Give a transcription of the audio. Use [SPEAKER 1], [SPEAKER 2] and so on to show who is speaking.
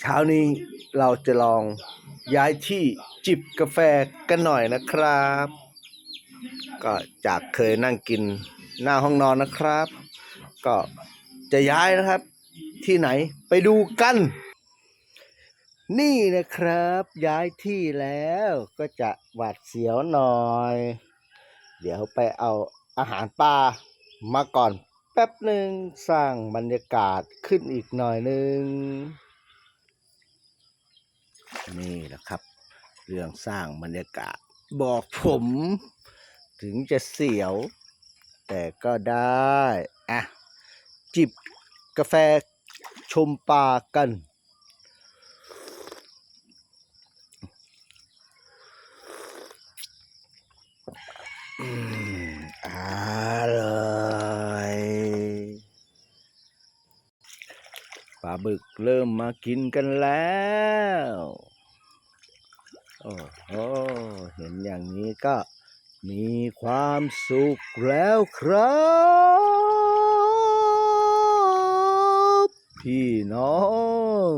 [SPEAKER 1] เช้านี้เราจะลองย้ายที่จิบกาแฟกันหน่อยนะครับ ก็จากเคยนั่งกินหน้าห้องนอนนะครับ ก็จะย้ายนะครับ ที่ไหนไปดูกัน นี่นะครับ ย้ายที่แล้วก็จะหวาดเสียวหน่อย เดี๋ยวไปเอาอาหารปลามาก่อนแป๊บหนึ่งสร้างบรรยากาศขึ้นอีกหน่อยหนึ่ง นี่แหละครับ เรื่องสร้างบรรยากาศ บอกผมถึงจะเสียว แต่ก็ได้อะจิบกาแฟชมปลากัน อืมอร่อยปลาบึกเริ่มมากินกันแล้ว อ้โหเห็นอย่างนี้ก็มีความสุขแล้วครับ พี่น้อง